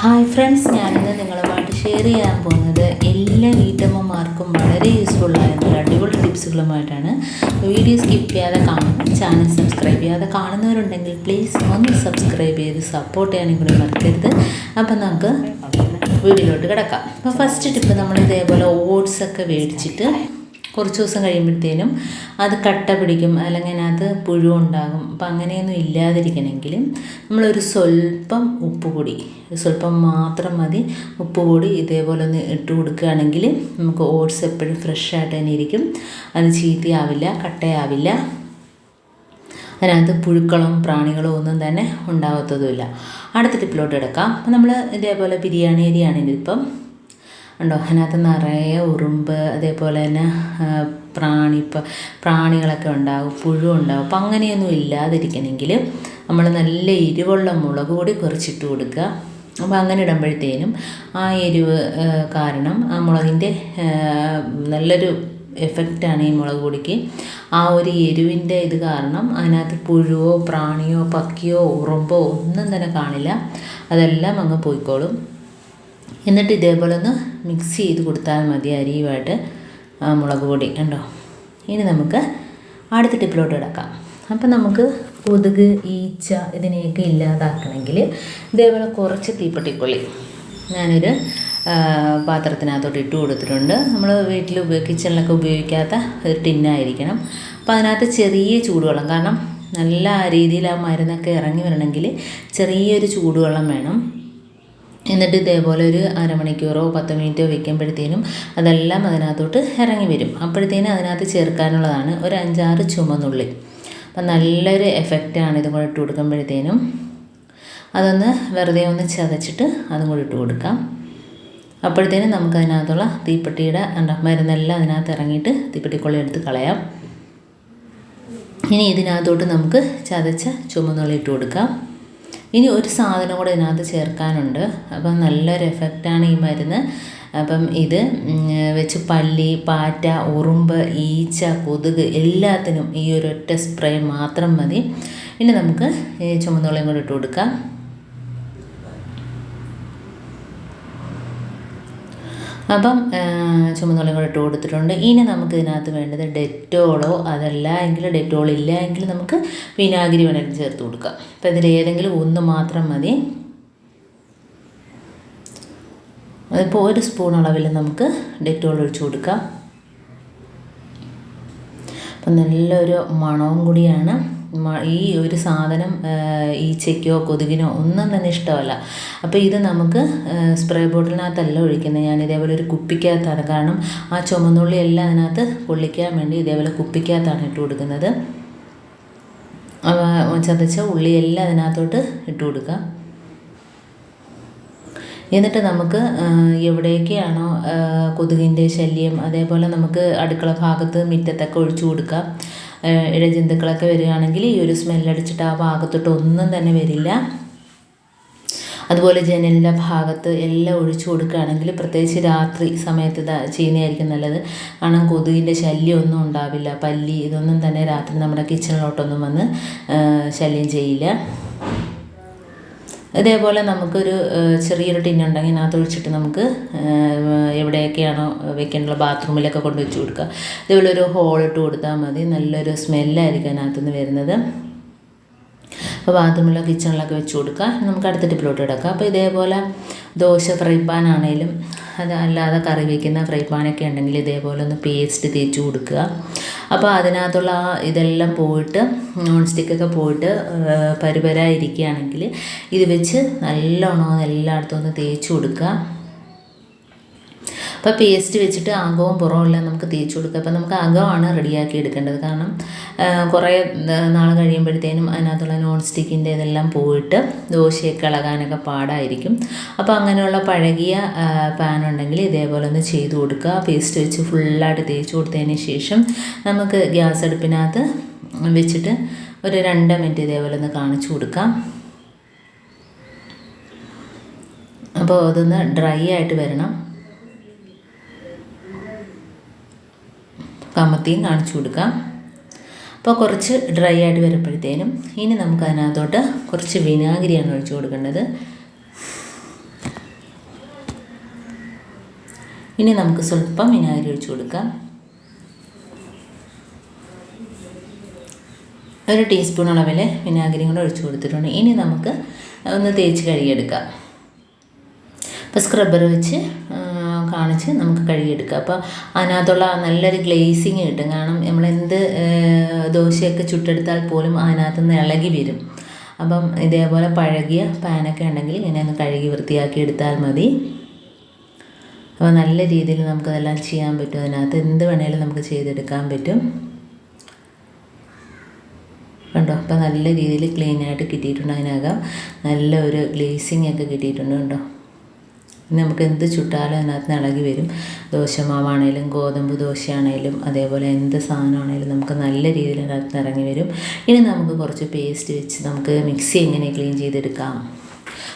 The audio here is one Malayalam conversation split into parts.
ഹായ് ഫ്രണ്ട്സ് ഞാനിന്ന് നിങ്ങളുമായിട്ട് ഷെയർ ചെയ്യാൻ പോകുന്നത് എല്ലാ വീട്ടമ്മമാർക്കും വളരെ യൂസ്ഫുൾ ആയിട്ടുള്ള അടിപൊളി ടിപ്സുകളുമായിട്ടാണ് വീഡിയോ സ്കിപ്പ് ചെയ്യാതെ കാണുന്നു ചാനൽ സബ്സ്ക്രൈബ് ചെയ്യാതെ കാണുന്നവരുണ്ടെങ്കിൽ പ്ലീസ് ഒന്ന് സബ്സ്ക്രൈബ് ചെയ്ത് സപ്പോർട്ട് ചെയ്യാനും കൂടി മറക്കരുത്. അപ്പം നമുക്ക് വീഡിയോയിലോട്ട് കിടക്കാം. അപ്പോൾ ഫസ്റ്റ് ടിപ്പ് നമ്മൾ ഇതേപോലെ ഓട്സ് ഒക്കെ മേടിച്ചിട്ട് കുറച്ച് ദിവസം കഴിയുമ്പോഴത്തേനും അത് കട്ട പിടിക്കും അല്ലെങ്കിൽ അതിനകത്ത് പുഴു ഉണ്ടാകും. അപ്പം അങ്ങനെയൊന്നും ഇല്ലാതിരിക്കണമെങ്കിൽ നമ്മളൊരു സ്വല്പം ഉപ്പുപൊടി സ്വല്പം മാത്രം മതി ഉപ്പുപൊടി ഇതേപോലെ ഒന്ന് ഇട്ട് കൊടുക്കുകയാണെങ്കിൽ നമുക്ക് ഓട്സ് എപ്പോഴും ഫ്രഷ് ആയിട്ട് തന്നെ ഇരിക്കും. അത് ചീത്തയാവില്ല കട്ടയാവില്ല. അതിനകത്ത് പുഴുക്കളും പ്രാണികളും ഒന്നും തന്നെ ഉണ്ടാകത്തതുമില്ല അടുത്ത ടിപ്പിലോട്ട് എടുക്കാം അപ്പം നമ്മൾ ഇതേപോലെ ബിരിയാണി അരിയാണ് ഇതിപ്പം ഉണ്ടോ അതിനകത്ത് നിറയെ ഉറുമ്പ് അതേപോലെ തന്നെ പ്രാണി പ്രാണികളൊക്കെ ഉണ്ടാകും പുഴു ഉണ്ടാകും അപ്പം അങ്ങനെയൊന്നും ഇല്ലാതിരിക്കണമെങ്കിൽ നമ്മൾ നല്ല എരിവുള്ള മുളക് കൂടി കുറച്ചിട്ട് കൊടുക്കുക. അപ്പോൾ അങ്ങനെ ഇടുമ്പോഴത്തേനും ആ എരിവ് കാരണം ആ മുളകിന്റെ നല്ലൊരു എഫക്റ്റാണ് ഈ മുളക് പൊടിക്ക്. ആ ഒരു എരിവിന്റെ ഇത് കാരണം അതിനകത്ത് പുഴുവോ പ്രാണിയോ പക്കിയോ ഉറുമ്പോ ഒന്നും തന്നെ കാണില്ല. അതെല്ലാം അങ്ങ് പോയിക്കോളും. എന്നിട്ട് ഇതേപോലെ ഒന്ന് മിക്സ് ചെയ്ത് കൊടുത്താൽ മതി അരിയുമായിട്ട് മുളക് പൊടി കണ്ടോ? ഇനി നമുക്ക് അടുത്ത ടിപ്പിലോട്ട് കിടക്കാം. അപ്പം നമുക്ക് കൊതുക് ഈച്ച ഇതിനെയൊക്കെ ഇല്ലാതാക്കണമെങ്കിൽ ഇതേപോലെ കുറച്ച് തീപ്പെട്ടിക്കൊള്ളി ഞാനൊരു പാത്രത്തിനകത്തോട്ട് ഇട്ട് കൊടുത്തിട്ടുണ്ട്. നമ്മൾ വീട്ടിൽ കിച്ചണിലൊക്കെ ഉപയോഗിക്കാത്ത ഒരു ടിന്നായിരിക്കണം അപ്പോൾ അതിനകത്ത് ചെറിയ ചൂടുവെള്ളം കാരണം നല്ല രീതിയിൽ ആ മരുന്നൊക്കെ ഇറങ്ങി വരണമെങ്കിൽ ചെറിയൊരു ചൂടുവെള്ളം വേണം. എന്നിട്ട് ഇതേപോലെ ഒരു അരമണിക്കൂറോ പത്ത് മിനിറ്റോ വെക്കുമ്പോഴത്തേനും അതെല്ലാം അതിനകത്തോട്ട് ഇറങ്ങി വരും. അപ്പോഴത്തേനും അതിനകത്ത് ചേർക്കാനുള്ളതാണ് ഒരു അഞ്ചാറ് ചുമന്നുള്ളി. അപ്പം നല്ലൊരു എഫക്റ്റാണ് ഇതും കൂടെ ഇട്ട് കൊടുക്കുമ്പോഴത്തേനും. അതൊന്ന് വെറുതെ ഒന്ന് ചതച്ചിട്ട് അതും കൂടി ഇട്ട് കൊടുക്കാം. അപ്പോഴത്തേനും നമുക്ക് അതിനകത്തുള്ള തീപ്പെട്ടിയുടെ മരുന്നെല്ലാം അതിനകത്ത് ഇറങ്ങിയിട്ട് തീപ്പെട്ടിക്കൊള്ളി എടുത്ത് കളയാം. ഇനി ഇതിനകത്തോട്ട് നമുക്ക് ചതച്ച ചുമന്നുള്ളി ഇട്ട് കൊടുക്കാം. ഇനി ഒരു സാധനം കൂടെ ഇതിനകത്ത് ചേർക്കാനുണ്ട്. അപ്പം നല്ലൊരു എഫക്റ്റാണ് ഈ മരുന്ന്. അപ്പം ഇത് വെച്ച് പല്ലി പാറ്റ ഉറുമ്പ് ഈച്ച കൊതുക് എല്ലാത്തിനും ഈ ഒരൊറ്റ സ്പ്രേ മാത്രം മതി. ഇനി നമുക്ക് ചുമന്നുള്ളിയും കൂടെ ഇട്ട് കൊടുക്കാം. അപ്പം ചുമന്നുള്ളിയും കൂടെ ഇട്ട് കൊടുത്തിട്ടുണ്ട്. ഇനി നമുക്ക് ഇതിനകത്ത് വേണ്ടത് ഡെറ്റോളോ അതല്ല എങ്കിൽ ഡെറ്റോൾ ഇല്ല എങ്കിൽ നമുക്ക് വിനാഗിരി വേണമെങ്കിൽ ചേർത്ത് കൊടുക്കാം. അപ്പോൾ ഇതിൽ ഏതെങ്കിലും ഒന്ന് മാത്രം മതി. അതിപ്പോൾ ഒരു സ്പൂൺ അളവിൽ നമുക്ക് ഡെറ്റോൾ ഒഴിച്ചു കൊടുക്കാം. അപ്പം നല്ലൊരു മണവും കൂടിയാണ്. ഈ ഒരു സാധനം ഈച്ചയ്ക്കോ കൊതുകിനോ ഒന്നും തന്നെ ഇഷ്ടമല്ല. അപ്പോൾ ഇത് നമുക്ക് സ്പ്രേ ബോട്ടിലിനകത്തല്ല ഒഴിക്കുന്നത്. ഞാൻ ഇതേപോലെ ഒരു കുപ്പിക്കകത്താണ്. കാരണം ആ ചുമന്നുള്ളി എല്ലാം അതിനകത്ത് പൊള്ളിക്കാൻ വേണ്ടി ഇതേപോലെ കുപ്പിക്കകത്താണ് ഇട്ട് കൊടുക്കുന്നത്. ചതച്ച ഉള്ളിയെല്ലാം അതിനകത്തോട്ട് ഇട്ട് കൊടുക്കുക. എന്നിട്ട് നമുക്ക് എവിടെയൊക്കെയാണോ കൊതുകിന്റെ ശല്യം അതേപോലെ നമുക്ക് അടുക്കള ഭാഗത്ത് മുറ്റത്തൊക്കെ ഒഴിച്ചു കൊടുക്കാം ഇഴജന്തുക്കളൊക്കെ വരികയാണെങ്കിൽ ഈ ഒരു സ്മെല്ലടിച്ചിട്ട് ആ ഭാഗത്തോട്ട് ഒന്നും തന്നെ വരില്ല. അതുപോലെ ജനലിന്റെ ഭാഗത്ത് എല്ലാം ഒഴിച്ചു കൊടുക്കുകയാണെങ്കിൽ പ്രത്യേകിച്ച് രാത്രി സമയത്ത് ചെയ്യുന്നതായിരിക്കും നല്ലത്. കാരണം കൊതുകിന്റെ ശല്യമൊന്നും ഉണ്ടാവില്ല. പല്ലി ഇതൊന്നും തന്നെ രാത്രി നമ്മുടെ കിച്ചണിലോട്ടൊന്നും വന്ന് ശല്യം ചെയ്യില്ല. ഇതേപോലെ നമുക്കൊരു ചെറിയൊരു ടിന്നുണ്ടെങ്കിൽ അതിനകത്ത് ഒഴിച്ചിട്ട് നമുക്ക് എവിടെയൊക്കെയാണോ വെക്കേണ്ടത് ബാത്റൂമിലൊക്കെ കൊണ്ട് വെച്ച് കൊടുക്കുക. ഇതേപോലെ ഒരു ഹോൾ ഇട്ട് കൊടുത്താൽ മതി. നല്ലൊരു സ്മെല്ലായിരിക്കും അതിനകത്തുനിന്ന് വരുന്നത്. അപ്പോൾ ബാത്റൂമിലോ കിച്ചണിലൊക്കെ വെച്ച് കൊടുക്കുക. നമുക്ക് അടുത്ത ടിപ്പിലോട്ട് കിടക്കാം. അപ്പോൾ ഇതേപോലെ ദോശ ഫ്രൈ പാൻ ആണെങ്കിലും അത് അല്ലാതെ കറി വയ്ക്കുന്ന ഫ്രൈ പാനൊക്കെ ഉണ്ടെങ്കിൽ ഇതേപോലെ ഒന്ന് പേസ്റ്റ് തേച്ച് കൊടുക്കുക. അപ്പോൾ അതിനകത്തുള്ള ആ ഇതെല്ലാം പോയിട്ട് നോൺ സ്റ്റിക്കൊക്കെ പോയിട്ട് പരുപരായിരിക്കുകയാണെങ്കിൽ ഇത് വെച്ച് നല്ലോണം എല്ലായിടത്തും ഒന്ന് തേച്ച് കൊടുക്കുക. അപ്പോൾ പേസ്റ്റ് വെച്ചിട്ട് അകവും പുറവും എല്ലാം നമുക്ക് തേച്ച് കൊടുക്കുക അപ്പോൾ നമുക്ക് അകമാണ് റെഡിയാക്കി എടുക്കേണ്ടത്. കാരണം കുറേ നാൾ കഴിയുമ്പോഴത്തേനും അതിനകത്തുള്ള നോൺ സ്റ്റിക്കിന്റെ ഇതെല്ലാം പോയിട്ട് ദോശയൊക്കെ ഇളകാനൊക്കെ പാടായിരിക്കും. അപ്പോൾ അങ്ങനെയുള്ള പഴകിയ പാൻ ഉണ്ടെങ്കിൽ ഇതേപോലെ ഒന്ന് ചെയ്ത് കൊടുക്കുക. പേസ്റ്റ് വെച്ച് ഫുള്ളായിട്ട് തേച്ച് കൊടുത്തതിന് ശേഷം നമുക്ക് ഗ്യാസ് അടുപ്പിനകത്ത് വെച്ചിട്ട് ഒരു രണ്ട് മിനിറ്റ് ഇതേപോലെ ഒന്ന് കാണിച്ചു കൊടുക്കാം. അപ്പോൾ അതൊന്ന് ഡ്രൈ ആയിട്ട് വരണം. കട്ടിയും കാണിച്ചു കൊടുക്കാം. അപ്പോൾ കുറച്ച് ഡ്രൈ ആയിട്ട് വരുമ്പോഴത്തേനും ഇനി നമുക്ക് അതിനകത്തോട്ട് കുറച്ച് വിനാഗിരിയാണ് ഒഴിച്ചു കൊടുക്കേണ്ടത്. ഇനി നമുക്ക് സ്വല്പം വിനാഗിരി ഒഴിച്ചു കൊടുക്കാം. ഒരു ടീസ്പൂൺ അളവിൽ വിനാഗിരി കൂടെ ഒഴിച്ചു കൊടുത്തിട്ടുണ്ട്. ഇനി നമുക്ക് ഒന്ന് തേച്ച് കഴുകിയെടുക്കാം. അപ്പോൾ സ്ക്രബ്ബർ വെച്ച് കാണിച്ച് നമുക്ക് കഴുകിയെടുക്കാം. അപ്പോൾ അതിനകത്തുള്ള നല്ലൊരു ഗ്ലേസിങ് കിട്ടും. കാരണം നമ്മൾ എന്ത് ദോശയൊക്കെ ചുട്ടെടുത്താൽ പോലും അതിനകത്ത് നിന്ന് ഇളകി വരും. അപ്പം ഇതേപോലെ പഴകിയ പാനൊക്കെ ഉണ്ടെങ്കിൽ ഇങ്ങനെ ഒന്ന് കഴുകി വൃത്തിയാക്കി എടുത്താൽ മതി. അപ്പോൾ നല്ല രീതിയിൽ നമുക്കതെല്ലാം ചെയ്യാൻ പറ്റും. അതിനകത്ത് എന്ത് വേണേലും നമുക്ക് ചെയ്തെടുക്കാൻ പറ്റും. കണ്ടോ? അപ്പോൾ നല്ല രീതിയിൽ ക്ലീനായിട്ട് കിട്ടിയിട്ടുണ്ട് അതിനകം. നല്ല ഒരു ഗ്ലേസിങ് ഒക്കെ കിട്ടിയിട്ടുണ്ട് കണ്ടോ? നമുക്ക് എന്ത് ചുട്ടാലും അതിനകത്ത് നിന്ന് ഇളകി വരും. ദോശമാവാണേലും ഗോതമ്പ് ദോശയാണേലും അതേപോലെ എന്ത് സാധനമാണേലും നമുക്ക് നല്ല രീതിയിൽ അതിനകത്ത് ഇറങ്ങി വരും. ഇനി നമുക്ക് കുറച്ച് പേസ്റ്റ് വെച്ച് നമുക്ക് മിക്സി എങ്ങനെ ക്ലീൻ ചെയ്തെടുക്കാം.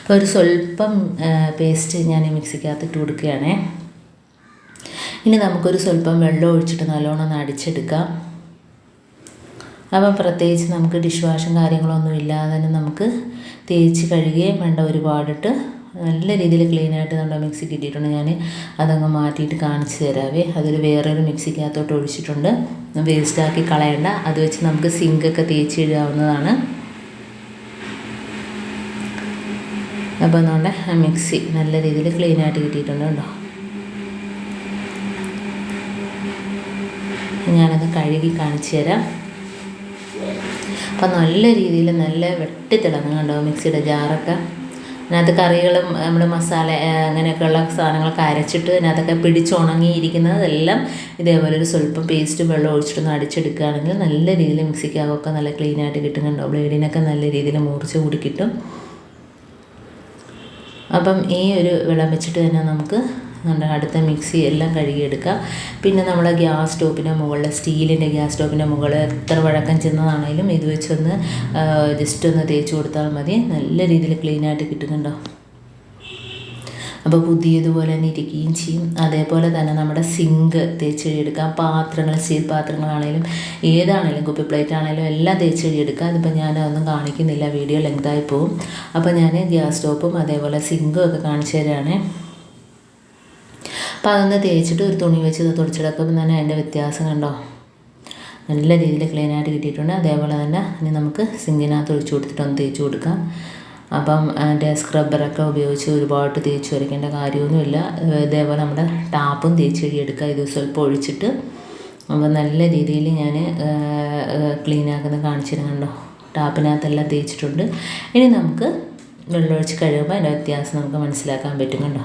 അപ്പോൾ ഒരു സ്വല്പം പേസ്റ്റ് ഞാൻ മിക്സിക്കകത്ത് ഇട്ട് കൊടുക്കുകയാണേ. ഇനി നമുക്കൊരു സ്വല്പം വെള്ളം ഒഴിച്ചിട്ട് നല്ലോണം ഒന്ന് അടിച്ചെടുക്കാം. അപ്പം പ്രത്യേകിച്ച് നമുക്ക് ഡിഷ് വാഷും കാര്യങ്ങളൊന്നും ഇല്ലാതെ തന്നെ നമുക്ക് തേച്ച് കഴുകുകയും വേണ്ട ഒരുപാടിട്ട് നല്ല രീതിയിൽ ക്ലീൻ ആയിട്ട് നമ്മുടെ മിക്സി കിട്ടിയിട്ടുണ്ട് ഞാൻ അതങ്ങ് മാറ്റിയിട്ട് കാണിച്ചു തരാവേ. അതൊരു വേറൊരു മിക്സിക്കകത്തോട്ട് ഒഴിച്ചിട്ടുണ്ട്. വേസ്റ്റാക്കി കളയണ്ട. അത് വെച്ച് നമുക്ക് സിങ്കൊക്കെ തേച്ച് ഇടാവുന്നതാണ്. അപ്പോൾ നമ്മുടെ മിക്സി നല്ല രീതിയിൽ ക്ലീൻ ആയിട്ട് കിട്ടിയിട്ടുണ്ട് കേട്ടോ. ഞാനത് കഴുകി കാണിച്ചു തരാം. അപ്പം നല്ല രീതിയിൽ നല്ല വെട്ടി തിളങ്ങുന്നുണ്ടോ മിക്സിയുടെ ജാറൊക്കെ. അതിനകത്ത് കറികളും നമ്മൾ മസാല അങ്ങനെയൊക്കെയുള്ള സാധനങ്ങളൊക്കെ അരച്ചിട്ട് അതിനകത്തൊക്കെ പിടിച്ചുണങ്ങിയിരിക്കുന്നതെല്ലാം ഇതേപോലെ ഒരു സ്വല്പം പേസ്റ്റ് വെള്ളം ഒഴിച്ചിട്ടൊന്ന് അടിച്ചെടുക്കുകയാണെങ്കിൽ നല്ല രീതിയിൽ മിക്സിക്കാവൊക്കെ നല്ല ക്ലീൻ ആയിട്ട് കിട്ടുന്നുണ്ടോ. ബ്ലേഡിനൊക്കെ നല്ല രീതിയിൽ മൂർച്ച കൂടി കിട്ടും. അപ്പം ഈ ഒരു വെള്ളം വെച്ചിട്ട് തന്നെ നമുക്ക് നമ്മുടെ അടുത്ത മിക്സി എല്ലാം കഴുകിയെടുക്കുക പിന്നെ നമ്മൾ ഗ്യാസ് സ്റ്റോപ്പിന്റെ മുകളിൽ സ്റ്റീലിന്റെ ഗ്യാസ് സ്റ്റോപ്പിന്റെ മുകളിൽ എത്ര വഴക്കം ചെന്നതാണേലും ഇത് വെച്ചൊന്ന് ജസ്റ്റ് ഒന്ന് തേച്ച് കൊടുത്താൽ മതി. നല്ല രീതിയിൽ ക്ലീനായിട്ട് കിട്ടുന്നുണ്ടോ? അപ്പോൾ പുതിയതുപോലെ തന്നെ ഇരിക്കുകയും ചെയ്യും. അതേപോലെ തന്നെ നമ്മുടെ സിങ്ക് തേച്ച് കഴുകിയെടുക്കുക പാത്രങ്ങൾ സ്റ്റീൽ പാത്രങ്ങളാണെങ്കിലും ഏതാണേലും കുപ്പി പ്ലേറ്റ് ആണെങ്കിലും എല്ലാം തേച്ച് കഴുകിയെടുക്കുക അതിപ്പോൾ ഞാൻ അതൊന്നും കാണിക്കുന്നില്ല. വീഡിയോ ലെങ്തായി പോവും. അപ്പോൾ ഞാൻ ഗ്യാസ് സ്റ്റോപ്പും അതേപോലെ സിങ്കും ഒക്കെ കാണിച്ചു തരാണേ. അപ്പോൾ അതൊന്ന് തേച്ചിട്ട് ഒരു തുണി വെച്ച് ഇത് തുടച്ചെടുക്കുമ്പോൾ തന്നെ അതിന്റെ വ്യത്യാസം കണ്ടോ? നല്ല രീതിയിൽ ക്ലീനായിട്ട് കിട്ടിയിട്ടുണ്ട്. അതേപോലെ തന്നെ ഇനി നമുക്ക് സിങ്കിനകത്ത് ഒഴിച്ചു കൊടുത്തിട്ട് ഒന്ന് തേച്ച് കൊടുക്കാം. അപ്പം അതിന്റെ സ്ക്രബ്ബറൊക്കെ ഉപയോഗിച്ച് ഒരുപാട് തേച്ച് വരയ്ക്കേണ്ട കാര്യമൊന്നുമില്ല. ഇതേപോലെ നമ്മുടെ ടാപ്പും തേച്ച് കഴുകിയെടുക്കുക ഇത് സ്വല്പം ഒഴിച്ചിട്ട്. അപ്പം നല്ല രീതിയിൽ ഞാൻ ക്ലീൻ ആക്കുന്നത് കാണിച്ചിരുന്നുണ്ടോ ടാപ്പിനകത്തെല്ലാം തേച്ചിട്ടുണ്ട്. ഇനി നമുക്ക് വെള്ളമൊഴിച്ച് കഴിയുമ്പോൾ അതിന്റെ വ്യത്യാസം നമുക്ക് മനസ്സിലാക്കാൻ പറ്റും കണ്ടോ?